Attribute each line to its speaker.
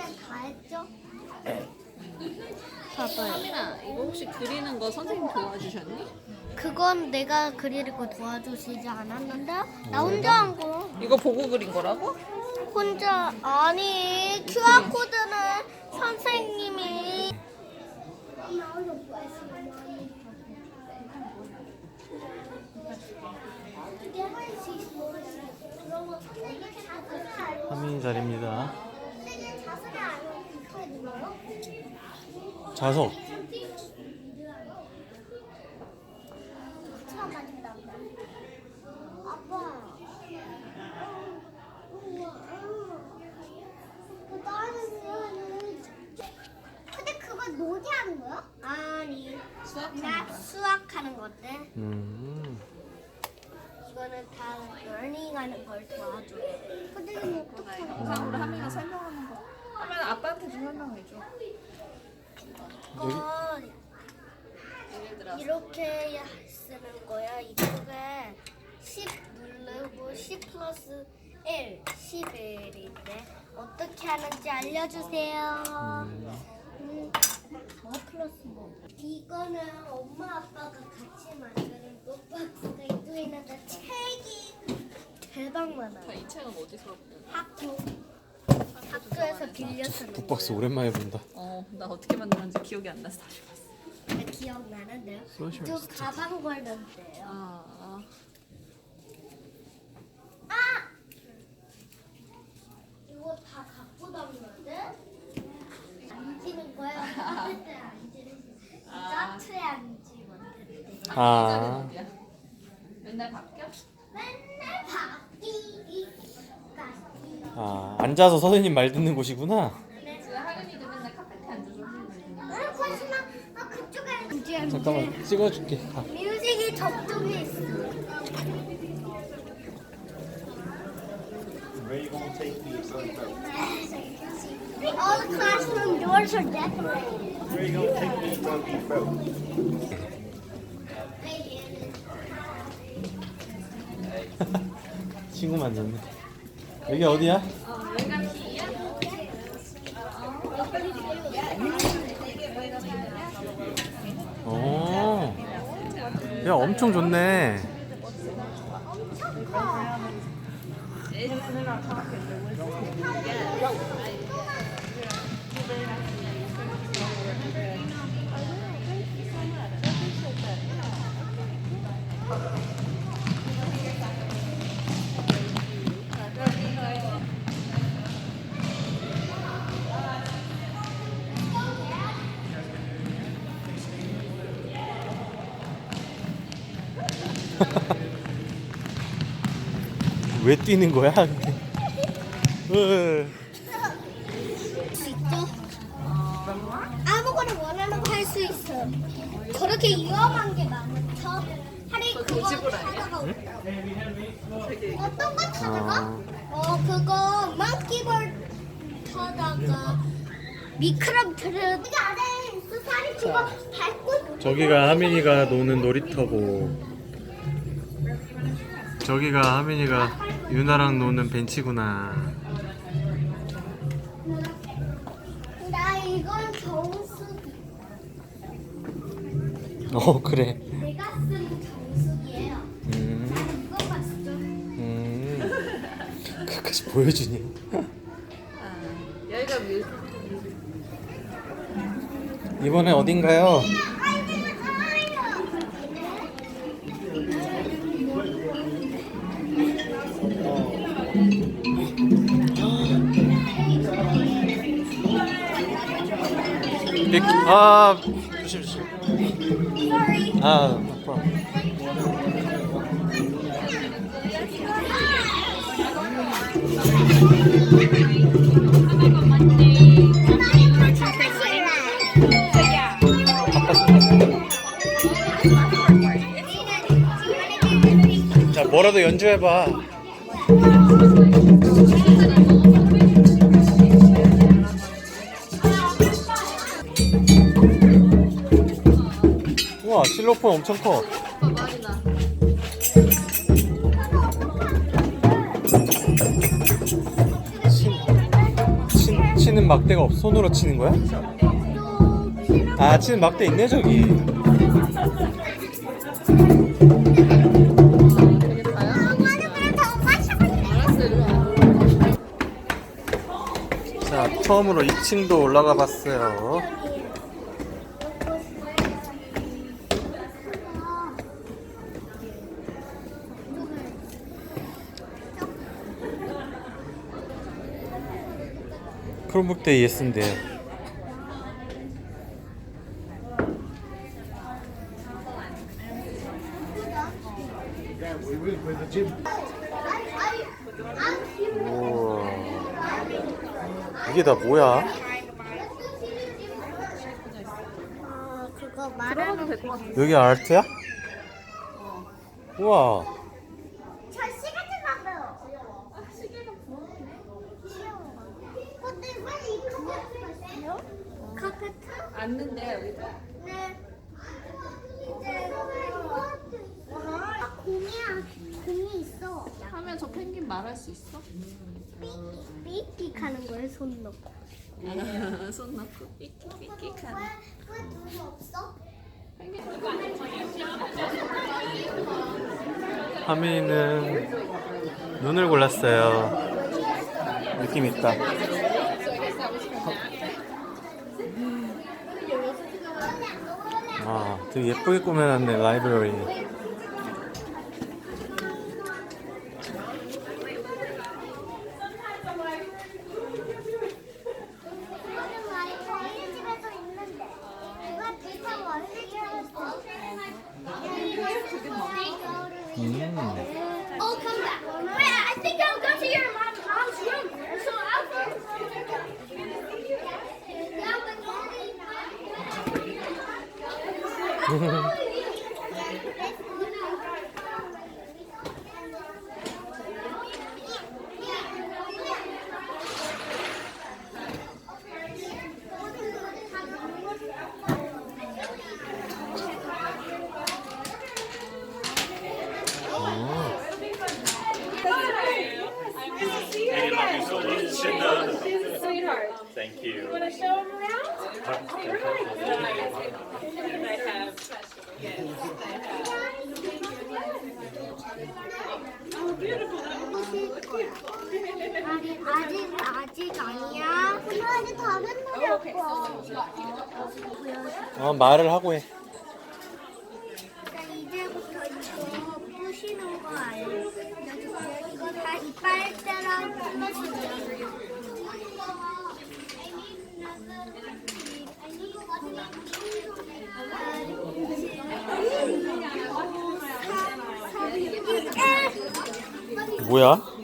Speaker 1: 그냥 다 했죠?
Speaker 2: 하민아 이거 혹시 그리는 거 선생님 도와주셨니?
Speaker 1: 그건 내가 그리는 거 도와주시지 않았는데 나 혼자 한 거.
Speaker 2: 이거 보고 그린 거라고?
Speaker 1: 혼자 아니 QR 코드는 선생님이
Speaker 3: 자리입니다.
Speaker 1: 자석이 안 붙어 있나요?
Speaker 3: 자석.
Speaker 1: 처음 맞는다. 아빠. 그 다른 거는 근데 그거 놀이하는 거야? 아니. 나 수학하는 건데
Speaker 3: 음.
Speaker 1: 이거는 다 러닝하는 걸 도와줘. 근데 이거 어떻게?
Speaker 2: 영상으로 하민이가 설명하는 거 하민아 아빠한테 좀 설명해줘 들어
Speaker 1: 이렇게 쓰는 거야. 이쪽에 10 누르고 10 플러스 1, 11인데 어떻게 하는지 알려주세요. 음, 뭐 플러스 뭐? 이거는 엄마 아빠가 같이 만드는 북박스가 이쪽에 있는데 책이 대박 많아요.
Speaker 2: 이 책은 어디서
Speaker 1: 학교 학교에서 빌렸었는
Speaker 3: 북박스. 오랜만에 본다.
Speaker 2: 어 나 어떻게 만들었는지 기억이 안 나서 다시 봤어
Speaker 1: 네, 기억나는데요.
Speaker 3: 소셜
Speaker 1: 저 가방 걸던데요.
Speaker 2: 아
Speaker 1: 아! 이거 다 갖고 다니는데? 앉는 거야. 앉는 데 앉는 짜트에 앉으면 된대.
Speaker 3: 아.
Speaker 2: 맨날 바뀌어?
Speaker 1: 맨날 바뀌기.
Speaker 3: 아, 앉아서 선생님 말 듣는 곳이구나.
Speaker 2: 맨날 앉아서
Speaker 1: 아. 아, 그쪽에.
Speaker 3: 잠깐만 찍어줄게. 가.
Speaker 1: 뮤직이 저쪽에 있어. All the classroom doors are decorated.
Speaker 3: 친구 만났네. 여기 어디야? 어. 야, 엄청 좋네. 왜 뛰는 거야?
Speaker 1: 있죠? 아무거나 원하는 거 할 수 있어. 그렇게 위험한 게 많죠? 하리 그거 타다가 어떤 거 타다가?
Speaker 3: 어.
Speaker 1: 어 그거 망키볼 타다가 미끄럼틀을 이게 안에 있어 사리 그거 밟고
Speaker 3: 저기가 하민이가 노는 놀이터고 저기가 하민이가 유나랑 노는 벤치구나
Speaker 1: 나 이건 정수기
Speaker 3: 어 그래
Speaker 1: 내가 쓴 정수기예요
Speaker 3: 음,
Speaker 1: 이거 봤죠?
Speaker 3: 음. 그까지 보여주니
Speaker 2: 아 여기가 뮤
Speaker 3: 이번에 어딘가요? 빅- 아 조심 조심 아 no problem. 자 뭐라도 연주해봐 실로폰 엄청 커 친, 친, 치는 막대가 없어 손으로 치는 거야? 아 치는 막대 있네 저기. 자 처음으로 2층도 올라가 봤어요 크롬북 대 예스인데 우와 이게 다 뭐야?
Speaker 1: 어, 그거 말하는
Speaker 2: 같아.
Speaker 3: 여기 아트야? 우와
Speaker 1: 저 시계 좀 봐봐요. 아, 시계가 귀여워. 근데 왜 이 카페트 있어요? 카페트?
Speaker 2: 앉는데 여기서.
Speaker 1: 네. 이제 아, 공이야. 공이 있어.
Speaker 2: 하면 저 펭귄 말할 수 있어?
Speaker 1: 삑삑 하는 거예요, 손 넣고.
Speaker 2: 손 넣고 삑삑삑 하는.
Speaker 1: 왜 눈이 없어?
Speaker 3: 하민이는 눈을 골랐어요 느낌 있다 아 되게 예쁘게 꾸며놨네 라이브러리 음.
Speaker 1: ハ
Speaker 4: ハハ。
Speaker 1: 아직 아직 아니야. 근데 아직 다른 노래 없어.
Speaker 3: 어 말을 하고 해
Speaker 1: 이제부터 이거 부시는 거 알려줄게. 이거 다 이빨대랑
Speaker 3: 뭐야?